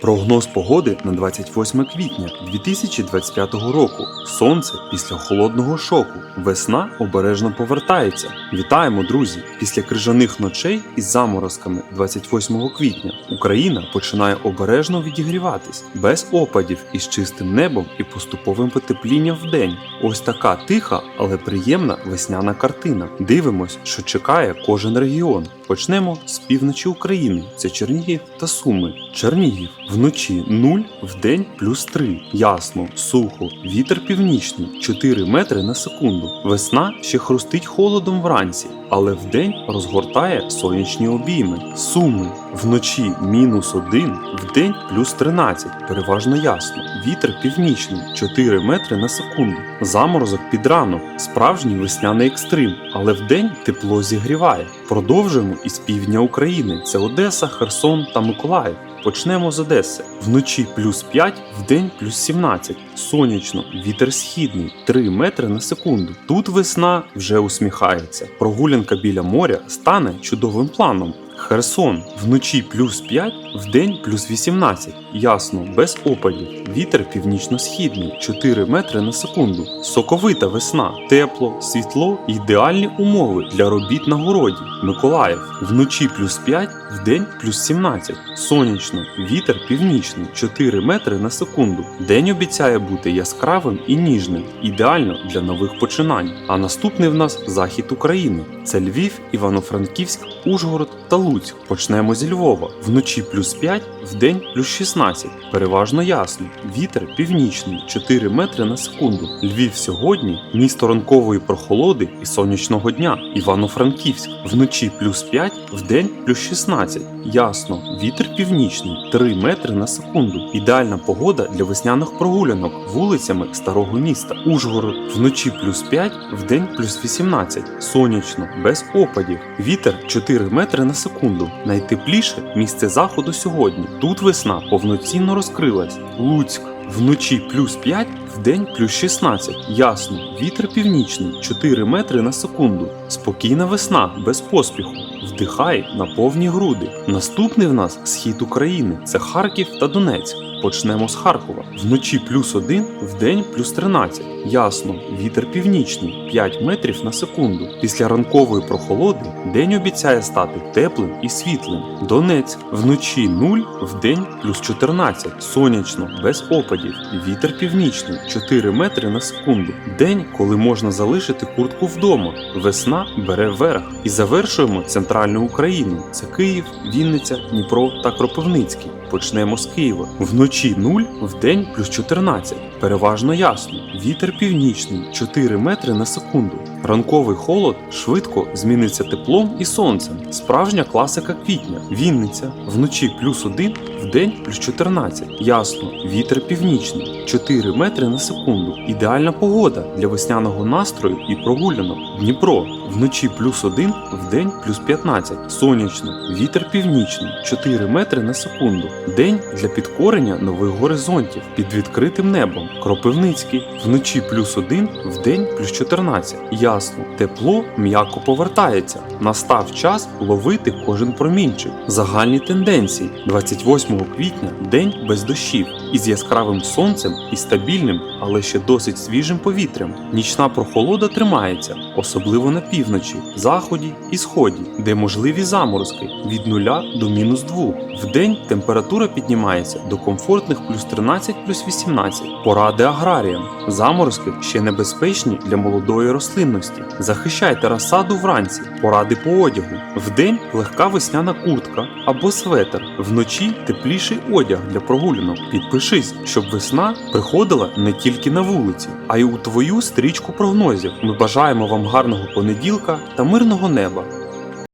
Прогноз погоди на 28 квітня 2025 року. Сонце після холодного шоку. Весна обережно повертається. Вітаємо, друзі! Після крижаних ночей із заморозками 28 квітня Україна починає обережно відігріватись без опадів із чистим небом і поступовим потеплінням в день. Ось така тиха, але приємна весняна картина. Дивимось, що чекає кожен регіон. Почнемо з півночі України. Це Чернігів та Суми. Чернігів вночі 0, вдень плюс 3. Ясно, сухо, вітер північний 4 метри на секунду. Весна ще хрустить холодом вранці, але вдень розгортає сонячні обійми. Суми вночі мінус 1, вдень плюс 13. Переважно ясно. Вітер північний 4 метри на секунду. Заморозок під ранок, справжній весняний екстрим, але вдень тепло зігріває. Продовжуємо із півдня України. Це Одеса, Херсон та Миколаїв. Почнемо з Одеси. Вночі плюс 5, вдень плюс 17. Сонячно, вітер східний 3 метри на секунду. Тут весна вже усміхається. Прогулянка біля моря стане чудовим планом. Херсон вночі плюс 5, вдень плюс 18. Ясно, без опадів. Вітер північно-східний 4 метри на секунду. Соковита весна, тепло, світло ідеальні умови для робіт на городі. Миколаїв вночі плюс 5, вдень плюс 17. Сонячно, вітер північний 4 метри на секунду. День обіцяє бути яскравим і ніжним, ідеально для нових починань. А наступний в нас захід України. Це Львів, Івано-Франківськ, Ужгород та Луцьк. Почнемо зі Львова. Вночі плюс 5, вдень плюс 16. Переважно ясно. Вітер північний 4 метри на секунду. Львів сьогодні місто ранкової прохолоди і сонячного дня. Івано-Франківськ вночі плюс 5, вдень плюс 16. Ясно. Вітер північний 3 метри на секунду. Ідеальна погода для весняних прогулянок вулицями старого міста. Ужгород вночі плюс 5, вдень плюс 18. Сонячно, без опадів. Вітер 4 метри на секунду. Найтепліше місце заходу сьогодні. Тут весна повноцінно розкрилась. Луцьк. Вночі плюс 5, вдень плюс 16. Ясно. Вітер північний 4 метри на секунду. Спокійна весна, без поспіху. Вдихай на повні груди. Наступний в нас схід України це Харків та Донецьк. Почнемо з Харкова. Вночі плюс 1, вдень плюс 13. Ясно, вітер північний 5 метрів на секунду. Після ранкової прохолоди день обіцяє стати теплим і світлим. Донецьк вночі 0, вдень плюс 14. Сонячно, без опадів. Вітер північний 4 метри на секунду. День, коли можна залишити куртку вдома. Весна бере верх. І завершуємо центральну Україну. Це Київ, Вінниця, Дніпро та Кропивницький. Почнемо з Києва. Вночі 0, вдень плюс 14. Переважно ясно. Вітер північний 4 метри на секунду. Ранковий холод швидко зміниться теплом і сонцем. Справжня класика квітня. Вінниця вночі плюс 1, вдень плюс 14. Ясно. Вітер північний 4 метри на секунду. Ідеальна погода для весняного настрою і прогулянок. Дніпро вночі плюс 1, вдень плюс 15. Сонячно. Вітер північний 4 метри на секунду. День для підкорення нових горизонтів під відкритим небом. Кропивницький вночі плюс 1, вдень плюс 14. Ясно, тепло м'яко повертається. Настав час ловити кожен промінчик. Загальні тенденції 28 квітня день без дощів із яскравим сонцем і стабільним, але ще досить свіжим повітрям. Нічна прохолода тримається, особливо на півночі, заході і сході, де можливі заморозки від 0 до мінус 2. Вдень температура піднімається до комфортних плюс 13 плюс 18. Поради аграріям. Заморозки ще небезпечні для молодої рослинності. Захищайте розсаду вранці. Поради по одягу. Вдень легка весняна куртка або светр. Вночі тепліший одяг для прогулянок. Підпишись, щоб весна приходила не тільки на вулиці, а й у твою стрічку прогнозів. Ми бажаємо вам гарного понеділка та мирного неба.